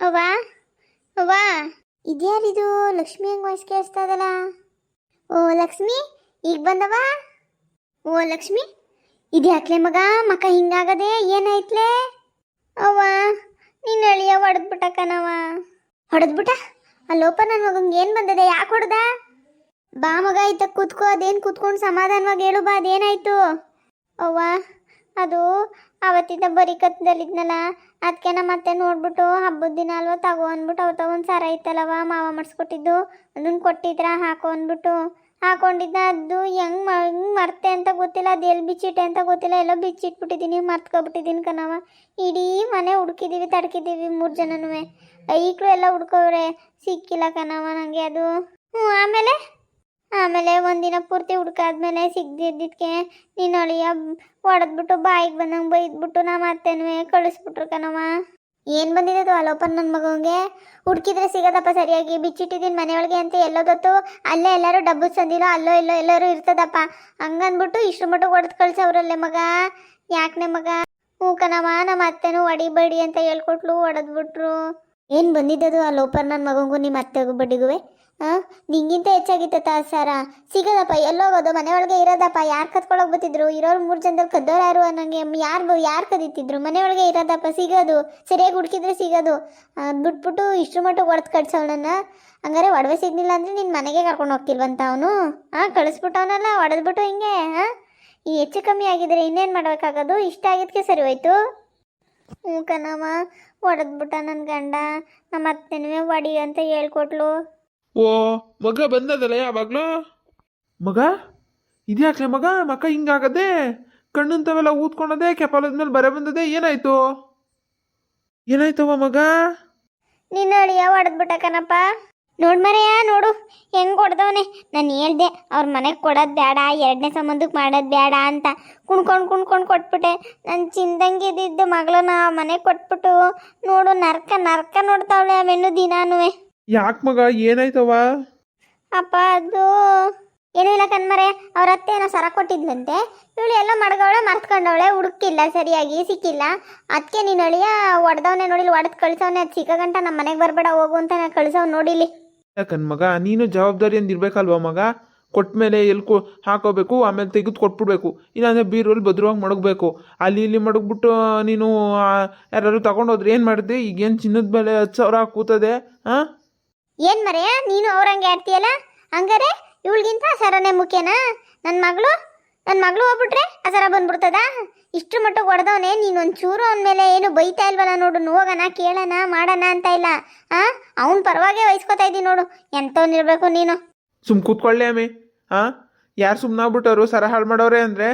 ಅವ್ವ? ಅವ್ವ? ಇದ್ಯಾರಿದು? ಲಕ್ಷ್ಮಿ ಹೆಂಗ್ ವಾಯ್ಸ್ ಕೇಳಿಸ್ತಾ ಇದಲ್ಲ ಓ, ಲಕ್ಷ್ಮಿ? ಈಗ ಬಂದವ? ಓ, ಲಕ್ಷ್ಮಿ? ಇದ್ಯಾಕ್ಲೆ ಮಗ? ಮಕ ಹಿಂಗಾಗದೆ ಏನಾಯ್ತ್ಲೆ? ಅವ್ವ ನೀನು ಅಳಿಯ ಹೊಡೆದ್ಬಿಟ್ಟ ಕಣವ ಹೊಡೆದ್ಬಿಟ್ಟ? ಅಲ್ಲೋಪ ನನ್ನ ಮಗಂಗೆ ಏನು ಬಂದದೆ? ಯಾಕೆ ಹೊಡೆದ? ಬಾ ಮಗ, ಇತ್ತ ಕೂತ್ಕೋ, ಅದೇನು ಕೂತ್ಕೊಂಡು ಸಮಾಧಾನವಾಗಿ ಹೇಳು, ಬಾ, ಅದೇನಾಯ್ತು? ಅವ್ವ ಅದು ಅವತ್ತಿದ್ದ ಬರೀ ಕತ್ತದಲ್ಲಿದ್ನಲ್ಲ ಅದಕ್ಕೆ ನಮ್ಮ ಮತ್ತೆ ನೋಡ್ಬಿಟ್ಟು ಹಬ್ಬದ ದಿನ ಅಲ್ವಾ ತಗೋ ಅಂದ್ಬಿಟ್ಟು ಅವತ್ತ ಒಂದು ಸರ ಇತ್ತಲ್ಲವ ಮಾವ ಮಾಡಿಸ್ಕೊಟ್ಟಿದ್ದು ಅದನ್ನು ಕೊಟ್ಟಿದ್ರ ಹಾಕೋ ಅಂದ್ಬಿಟ್ಟು. ಹಾಕೊಂಡಿದ್ದ ಅದು ಹೆಂಗ್ ಹೆಂಗ್ ಮರ್ತೆ ಅಂತ ಗೊತ್ತಿಲ್ಲ, ಅದು ಎಲ್ಲಿ ಬಿಚ್ಚಿಟ್ಟೆ ಅಂತ ಗೊತ್ತಿಲ್ಲ, ಎಲ್ಲೋ ಬಿಚ್ಚಿಟ್ಬಿಟ್ಟಿದ್ದೀನಿ ಮರ್ತ್ಕೊಬಿಟ್ಟಿದ್ದೀನಿ ಕಣವ ಇಡೀ ಮನೆ ಹುಡುಕಿದ್ದೀವಿ ತಡ್ಕಿದ್ದೀವಿ ಮೂರು ಜನನೂ ಈಗಲೂ ಎಲ್ಲ ಹುಡ್ಕೋವ್ರೆ, ಸಿಕ್ಕಿಲ್ಲ ಕಣವ ನನಗೆ ಅದು. ಹ್ಞೂ ಆಮೇಲೆ? ಆಮೇಲೆ ಒಂದಿನ ಪೂರ್ತಿ ಹುಡ್ಕಾದ್ಮೇಲೆ ಸಿಗ್ದಿದ್ದಕ್ಕೆ ನೀನು ಅಳಿಯ ಹೊಡೆದ್ಬಿಟ್ಟು ಬಾಯಿಗೆ ಬಂದಂಗೆ ಬೈದ್ಬಿಟ್ಟು ನಮ್ಮ ಅತ್ತೆನೂ ಕಳಿಸ್ಬಿಟ್ರು ಕಣವ ಏನು ಬಂದಿದ್ದು ಅಲೋಪನ್ ನನ್ನ ಮಗಂಗೆ? ಹುಡ್ಕಿದ್ರೆ ಸಿಗದಪ್ಪ ಸರಿಯಾಗಿ ಬಿಚ್ಚಿಟ್ಟಿದ್ದೀನಿ ಮನೆಯೊಳಗೆ ಅಂತ ಎಲ್ಲೋದತ್ತು ಅಲ್ಲೇ ಎಲ್ಲರೂ ಡಬ್ಬು ಸಂದಿಲ್ಲೋ ಅಲ್ಲೋ ಇಲ್ಲೋ ಎಲ್ಲರೂ ಇರ್ತದಪ್ಪ. ಹಂಗನ್ಬಿಟ್ಟು ಇಷ್ಟು ಮಟ್ಟ ಹೊಡೆದು ಕಳ್ಸವ್ರಲ್ಲೇ ಮಗ. ಯಾಕನೆ ಮಗ? ಹ್ಞೂ ಕಣವ ನಮ್ಮ ಅತ್ತೆನೂ ಹೊಡಿಬೇಡಿ ಅಂತ ಹೇಳ್ಕೊಟ್ಲು ಹೊಡೆದ್ಬಿಟ್ರು ಏನು ಬಂದಿದ್ದದು ಆ ಲೋಪರ್ ನನ್ನ ಮಗಂಗೂ ನಿಮ್ಮ ಅತ್ತೆಗೂ ಬಡ್ಡಿಗುವೆ? ಹಾಂ ನಿಂಗಿಂತ ಹೆಚ್ಚಾಗಿತ್ತ ಸರ. ಸಿಗದಪ್ಪ, ಎಲ್ಲೋಗೋದು, ಮನೆಯೊಳಗೆ ಇರೋದಪ್ಪ. ಯಾರು ಕತ್ಕೊಳಕ್ ಬತ್ತಿದ್ರು ಇರೋರು ಮೂರು ಜನದಲ್ಲಿ ಕದ್ದೋರು ಯಾರು ಅನ್ನಂಗೆ ಯಾರು ಯಾರು ಕದೀತಿದ್ರು? ಮನೆಯೊಳಗೆ ಇರೋದಪ್ಪ, ಸಿಗೋದು. ಸರಿಯಾಗಿ ಹುಡುಕಿದ್ರೆ ಸಿಗೋದು. ಬಿಟ್ಬಿಟ್ಟು ಇಷ್ಟು ಮಟ್ಟಿಗೆ ಹೊಡೆದು ನನ್ನ ಹಂಗಾರೆ ಒಡವೆ ಸಿಗ್ಲಿಲ್ಲ ಅಂದರೆ ನಿನ್ನ ಮನೆಗೆ ಕರ್ಕೊಂಡು ಹೋಗ್ತಿಲ್ವಂತ ಅವನು? ಹಾಂ ಕಳಿಸ್ಬಿಟ್ಟವನಲ್ಲ ಹೊಡೆದ್ಬಿಟ್ಟು ಹಿಂಗೆ ಹಾಂ ಈ ಹೆಚ್ಚು ಕಮ್ಮಿ ಆಗಿದ್ರೆ ಇನ್ನೇನು ಮಾಡಬೇಕಾಗೋದು? ಇಷ್ಟ ಆಗಿದ್ಕೆ ಸರಿ ಹೋಯ್ತು. ಹ್ಞೂ ಕಣವ ಹೊಡೆದ್ಬಿಟ್ಟ ನನ್ನ ಗಂಡ. ನಮ್ಮ ಅತ್ತೆನೂ ಒಡಿ ಅಂತ ಹೇಳ್ಕೊಟ್ಲು. ಓ ಮಗ ಬಂದದಲ್ಲ ಯಾವಾಗ್ಲೂ? ಮಗ? ಇದ್ಯಾಕ್ಲೆ ಮಗ? ಮಕ್ಕ ಹಿಂಗಾಗದೆ? ಕಣ್ಣಂತವೆಲ್ಲ ಊದ್ಕೊಂಡದೆ ಕೆಪಾಲದ ಮೇಲೆ ಬರೆ ಬಂದದೆ ಏನಾಯ್ತು? ಏನಾಯ್ತವ ಮಗ? ನಿನ್ನ ಅಳಿಯ ಹೊಡೆದ್ಬಿಟ್ಟ ಕಣಪ್ಪ. ನೋಡ್ ಮರೆಯ ನೋಡು. ಹೆಂಗ್ ಕೊಡ್ದವನೆ? ನಾನು ಹೇಳ್ದೆ ಅವ್ರ ಮನೆಗೆ ಕೊಡೋದು ಬೇಡ ಎರಡನೇ ಸಂಬಂಧಕ್ಕೆ ಮಾಡೋದು ಬೇಡ ಅಂತ ಕುಣ್ಕೊಂಡು ಕುಣ್ಕೊಂಡು ಕೊಟ್ಬಿಟ್ಟೆ. ನನ್ನ ಚಿಂದಂಗಿದ್ದಿದ್ದು ಮಗಳನ್ನ ಮನೆಗೆ ಕೊಟ್ಬಿಟ್ಟು ನೋಡು ನರ್ಕ ನರ್ಕ ನೋಡ್ತಾವಳೆ ಅವೆನ್ನು ದಿನಾನು ಯಾಕೆ ಮಗ ಏನಾಯ್ತವ ಅಪ್ಪ ಅದು ಏನೂ ಇಲ್ಲ ಕಣ್ಮರೆ ಅವ್ರ ಅತ್ತೆ ಏನೋ ಸರ ಕೊಟ್ಟಿದ್ಲಂತೆ. ಇವಳು ಎಲ್ಲ ಮಡ್ಗವಳೆ ಮರ್ತ್ಕೊಂಡವಳೆ ಹುಡುಕಿಲ್ಲ ಸರಿಯಾಗಿ ಸಿಕ್ಕಿಲ್ಲ. ಅದಕ್ಕೆ ನೀನು ಅಳಿಯ ಒಡ್ದವನೇ ನೋಡಿಲಿ ಹೊಡೆದು ಕಳ್ಸವನೆ. ಅದು ಸಿಕ್ಕಗಂಟ ನಮ್ಮ ಮನೆಗೆ ಬರಬೇಡ ಹೋಗು ಅಂತ ನಾನು ಕಳಿಸವ್ ನೋಡಿಲಿ ಯಾಕನ್ ಮಗ? ನೀನು ಜವಾಬ್ದಾರಿ ಇರ್ಬೇಕಲ್ವ ಮಗ? ಕೊಟ್ಮೇಲೆ ಎಲ್ಲಿ ಕೊ ಹಾಕೋಬೇಕು, ಆಮೇಲೆ ತೆಗೆದು ಕೊಟ್ಬಿಡ್ಬೇಕು. ಇಲ್ಲಾಂದರೆ ಬೀರಲ್ಲಿ ಭದ್ರವಾಗಿ ಮಡಗಬೇಕು. ಅಲ್ಲಿ ಇಲ್ಲಿ ಮಡಗ್ಬಿಟ್ಟು ನೀನು ಯಾರು ತಗೊಂಡೋದ್ರೆ ಏನು ಮಾಡಿದೆ ಈಗೇನು ಚಿನ್ನದ ಮೇಲೆ ಹತ್ತು ಸಾವಿರ ಕೂತದೆ ಹಾಂ ಏನ್ ಮರೆಯ ನೀನು ಅವ್ರಂಗೆ ಆಡ್ತೀಯಲ್ಲ? ಹಂಗಾರೆ, ಇವಳಿಗಿಂತ ಸರನೇ ಮುಖ್ಯನಾ? ನನ್ನ ಮಗಳು? ನನ್ನ ಮಗಳು ಹೋಗ್ಬಿಟ್ರೆ ಆ ಸರ ಬಂದ್ಬಿಡ್ತದ? ಇಷ್ಟು ಮಟ್ಟಿಗೆ ಹೊಡೆದವನೇ ನೀನು ಒಂಚೂರು ಚೂರು ಮೇಲೆ ಏನು ಬೈತಾ ಇಲ್ವಲ್ಲ ನೋಡು ಹೋಗೋಣ ಕೇಳೋಣ ಮಾಡೋಣ ಅಂತ ಇಲ್ಲ. ಆ? ಅವನ ಪರವಾಗೆ ವಹಿಸ್ಕೊತಾ ಇದ್ದೀನಿ ನೋಡು ಎಂಥವ್ನಿರ್ಬೇಕು ನೀನು. ಸುಮ್ ಕೂತ್ಕೊಳ್ಳೆ ಅಮ್ಮಿ ಹಾಂ ಯಾರು ಸುಮ್ಮನಾಗ್ಬಿಟ್ಟವ್ರು ಸರ ಹಾಳು ಮಾಡೋರೆ ಅಂದ್ರೆ?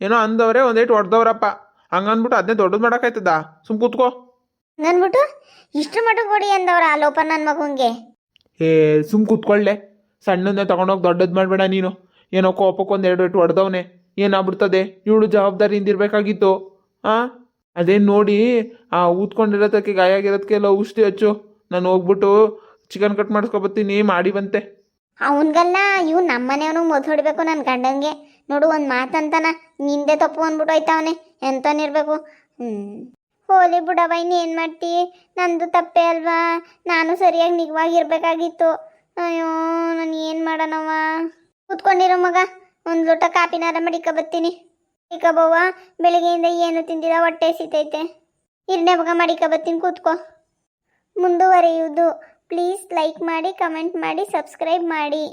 ಏನೋ ಅಂದವ್ರೆ ಒಂದೇಟು ಹೊಡೆದವ್ರಪ್ಪ. ಹಂಗಂದ್ಬಿಟ್ಟು ಅದನ್ನೇ ದೊಡ್ಡದು ಮಾಡೋಕ್ಕಾಯ್ತದ? ಸುಮ್ ಕೂತ್ಕೋ. ಅಂದ್ಬಿಟ್ಟು ಇಷ್ಟು ಮಟ್ಟಿಗೆ ಕೊಡಿ ಅಂದವ್ರ ಆ ಲೋಪ ನನ್ನ ಮಗುಂಗೆ. ಏ ಸುಮ್ ಕೂತ್ಕೊಳ್ಳೆ. ಸಣ್ಣದ ತಗೊಂಡೋಗಿ ದೊಡ್ಡದು ಮಾಡಬೇಡ ನೀನು. ಏನೋ ಕೋಪಕ್ಕೆ ಎರಡು ಇಟ್ಟು ಹೊಡೆದವನೆ. ಏನಾಗ್ಬಿಡ್ತದೆ? ಇವಳು ಜವಾಬ್ದಾರಿಯಿಂದ ಇರಬೇಕಾಗಿತ್ತು ಹಾಂ ಅದೇನು ನೋಡಿ, ಆ ಊದ್ಕೊಂಡಿರೋದಕ್ಕೆ ಗಾಯ ಆಗಿರೋದಕ್ಕೆಲ್ಲ ಔಷಧಿ ಹಚ್ಚು. ನಾನು ಹೋಗ್ಬಿಟ್ಟು ಚಿಕನ್ ಕಟ್ ಮಾಡಿಸ್ಕೊಬತ್ತೀನಿ, ಮಾಡಿ ಬಂತೆ. ಅವನ್ಗಲ್ಲ ಇವ್ ನಮ್ಮನೆಯವನು ಮೊದ್ ಹೊಡಿಬೇಕು ನನ್ನ ಗಂಡಂಗೆ ನೋಡು, ಒಂದು ಮಾತಂತಾನ, ನಿಂದೆ ತಪ್ಪು ಅಂದ್ಬಿಟ್ಟು ಹೋಯ್ತಾವನೆ. ಎಂತನಿರ್ಬೇಕು ಹ್ಮ್. ಹೋಲಿ ಇನ್ನು ಏನು ಮಾಡ್ತಿ? ನಂದು ತಪ್ಪೆ ಅಲ್ವಾ? ನಾನು ಸರಿಯಾಗಿ ನಿಗವಾಗಿರ್ಬೇಕಾಗಿತ್ತು. ಅಯ್ಯೋ, ನಾನು ಏನು ಮಾಡೋಣವ ಕೂತ್ಕೊಂಡಿರೋ ಮಗ. ಒಂದು ಲೋಟ ಕಾಪಿನಾರ ಮಡಿಕ ಬತ್ತೀನಿ ಮಡಿಕಬವ್ವ ಬೆಳಿಗ್ಗೆಯಿಂದ ಏನು ತಿಂದಿರ ಹೊಟ್ಟೆ ಸಿತೈತೆ. ಇರ್ನೇ ಮಗ ಮಡಿಕ ಬತ್ತೀನಿ ಕೂತ್ಕೋ. ಮುಂದುವರಿಯುವುದು. ಪ್ಲೀಸ್ ಲೈಕ್ ಮಾಡಿ, ಕಮೆಂಟ್ ಮಾಡಿ, ಸಬ್ಸ್ಕ್ರೈಬ್ ಮಾಡಿ.